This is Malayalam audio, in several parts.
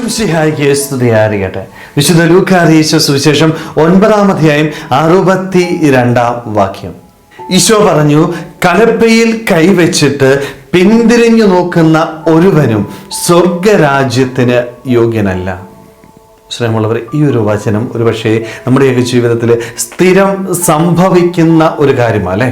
ഈശംസിഹായിക്ക് സ്തുതിയായിരിക്കട്ടെ വിശുദ്ധ ലൂക്കാറിയിച്ച സുവിശേഷം ഒൻപതാം അധ്യായം അറുപത്തി രണ്ടാം വാക്യം. ഈശോ പറഞ്ഞു കലപ്പയിൽ കൈവച്ചിട്ട് പിന്തിരിഞ്ഞു നോക്കുന്ന ഒരുവനും സ്വർഗരാജ്യത്തിന് യോഗ്യനല്ല. ശ്രമമുള്ളവർ ഈ ഒരു വചനം ഒരുപക്ഷെ നമ്മുടെയൊക്കെ ജീവിതത്തിൽ സ്ഥിരം സംഭവിക്കുന്ന ഒരു കാര്യമാണ് അല്ലേ?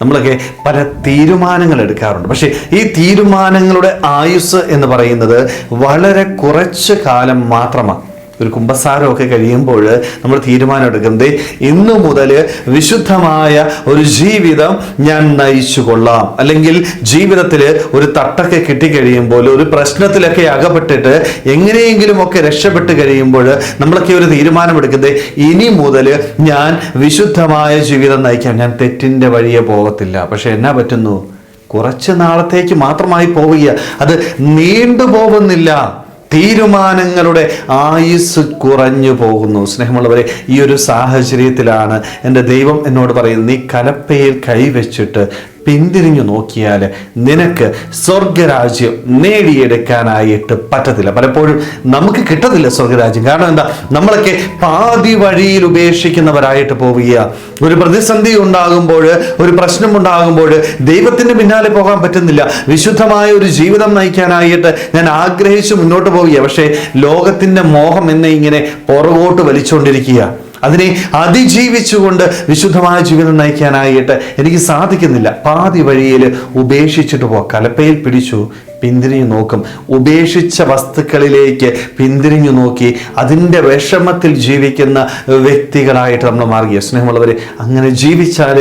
നമ്മളൊക്കെ പല തീരുമാനങ്ങൾ എടുക്കാറുണ്ട്. പക്ഷേ ഈ തീരുമാനങ്ങളുടെ ആയുസ് എന്ന് പറയുന്നത് വളരെ കുറച്ച് കാലം മാത്രമാണ്. ഒരു കുംഭസാരമൊക്കെ കഴിയുമ്പോൾ നമ്മൾ തീരുമാനം എടുക്കുന്നത് ഇന്നു മുതൽ വിശുദ്ധമായ ഒരു ജീവിതം ഞാൻ നയിച്ചു കൊള്ളാം അല്ലെങ്കിൽ ജീവിതത്തിൽ ഒരു തട്ടൊക്കെ കിട്ടിക്കഴിയുമ്പോൾ ഒരു പ്രശ്നത്തിലൊക്കെ അകപ്പെട്ടിട്ട് എങ്ങനെയെങ്കിലും ഒക്കെ രക്ഷപ്പെട്ട് കഴിയുമ്പോൾ നമ്മളൊക്കെ ഒരു തീരുമാനമെടുക്കുന്നത് ഇനി മുതൽ ഞാൻ വിശുദ്ധമായ ജീവിതം നയിക്കാം. ഞാൻ തെറ്റിന്റെ വഴിയെ പോകത്തില്ല. പക്ഷെ എന്നാ പറ്റുന്നു? കുറച്ച് നാളത്തേക്ക് മാത്രമായി പോവുക അത് നീണ്ടു പോകുന്നില്ല തീരുമാനങ്ങളുടെ ആയുസ് കുറഞ്ഞു പോകുന്നു. സ്നേഹമുള്ളവരെ ഈ ഒരു സാഹചര്യത്തിലാണ് എന്റെ ദൈവം എന്നോട് പറയുന്നത് നീ കലപ്പയിൽ കൈവച്ചിട്ട് പിന്തിരിഞ്ഞു നോക്കിയാൽ നിനക്ക് സ്വർഗരാജ്യം നേടിയെടുക്കാനായിട്ട് പറ്റത്തില്ല. പലപ്പോഴും നമുക്ക് കിട്ടത്തില്ല സ്വർഗരാജ്യം കാരണം എന്താ? നമ്മളൊക്കെ പാതി വഴിയിൽ ഉപേക്ഷിക്കുന്നവരായിട്ട് പോവുക ഒരു പ്രതിസന്ധി ഉണ്ടാകുമ്പോൾ ഒരു പ്രശ്നം ഉണ്ടാകുമ്പോൾ ദൈവത്തിന്റെ പിന്നാലെ പോകാൻ പറ്റുന്നില്ല. വിശുദ്ധമായ ഒരു ജീവിതം നയിക്കാനായിട്ട് ഞാൻ ആഗ്രഹിച്ച് മുന്നോട്ട് പോവുക പക്ഷേ ലോകത്തിന്റെ മോഹം എന്നെ ഇങ്ങനെ പുറകോട്ട് വലിച്ചുകൊണ്ടിരിക്കുക അതിനെ അതിജീവിച്ചുകൊണ്ട് വിശുദ്ധമായ ജീവിതം നയിക്കാനായിട്ട് എനിക്ക് സാധിക്കുന്നില്ല. പാതി വഴിയിൽ ഉപേക്ഷിച്ചിട്ട് പോ കലപ്പയിൽ പിടിച്ചു പിന്തിരിഞ്ഞു നോക്കും. ഉപേക്ഷിച്ച വസ്തുക്കളിലേക്ക് പിന്തിരിഞ്ഞു നോക്കി അതിന്റെ വിഷമത്തിൽ ജീവിക്കുന്ന വ്യക്തികളായിട്ട് നമ്മൾ മാറുക സ്നേഹമുള്ളവർ അങ്ങനെ ജീവിച്ചാൽ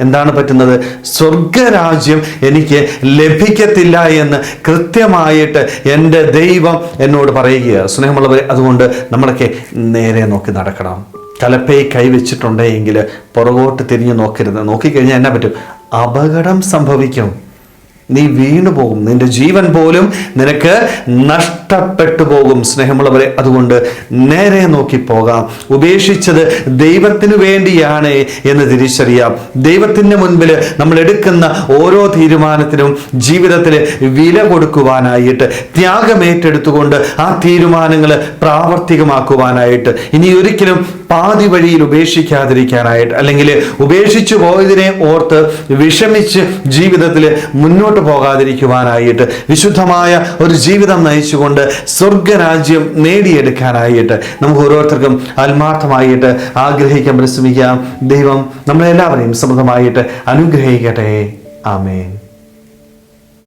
എന്താണ് പറ്റുന്നത്? സ്വർഗരാജ്യം എനിക്ക് ലഭിക്കത്തില്ല എന്ന് കൃത്യമായിട്ട് എന്റെ ദൈവം എന്നോട് പറയുകയാണ്. സ്നേഹമുള്ളവരെ അതുകൊണ്ട് നമ്മളൊക്കെ നേരെ നോക്കി നടക്കണം. തലപ്പയെ കൈവച്ചിട്ടുണ്ടെങ്കിൽ പുറകോട്ട് തിരിഞ്ഞ് നോക്കരുത്. നോക്കിക്കഴിഞ്ഞാൽ എന്നാ പറ്റും? അപകടം സംഭവിക്കും. നീ വീണു പോകും. നിന്റെ ജീവൻ പോലും നിനക്ക് നഷ്ടപ്പെട്ടു പോകും. സ്നേഹമുള്ളവരെ അതുകൊണ്ട് നേരെ നോക്കി പോകാം. ഉപേക്ഷിച്ചത് ദൈവത്തിനു വേണ്ടിയാണ് എന്ന് തിരിച്ചറിയാം. ദൈവത്തിന്റെ മുൻപിൽ നമ്മൾ എടുക്കുന്ന ഓരോ തീരുമാനത്തിനും ജീവിതത്തിൽ വില കൊടുക്കുവാനായിട്ട് ത്യാഗമേറ്റെടുത്തുകൊണ്ട് ആ തീരുമാനങ്ങൾ പ്രാവർത്തികമാക്കുവാനായിട്ട് ഇനി ഒരിക്കലും പാതി വഴിയിൽ ഉപേക്ഷിക്കാതിരിക്കാനായിട്ട് അല്ലെങ്കിൽ ഉപേക്ഷിച്ചു പോയതിനെ ഓർത്ത് വിഷമിച്ച് ജീവിതത്തിൽ മുന്നോട്ട് പോകാതിരിക്കുവാനായിട്ട് വിശുദ്ധമായ ഒരു ജീവിതം നയിച്ചുകൊണ്ട് സ്വർഗരാജ്യം നേടിയെടുക്കാനായിട്ട് നമുക്ക് ഓരോരുത്തർക്കും ആത്മാർത്ഥമായിട്ട് ആഗ്രഹിക്കാൻ പരിശ്രമിക്കാം. ദൈവം നമ്മളെല്ലാവരെയും സമൃദ്ധമായിട്ട് അനുഗ്രഹിക്കട്ടെ. ആമേൻ.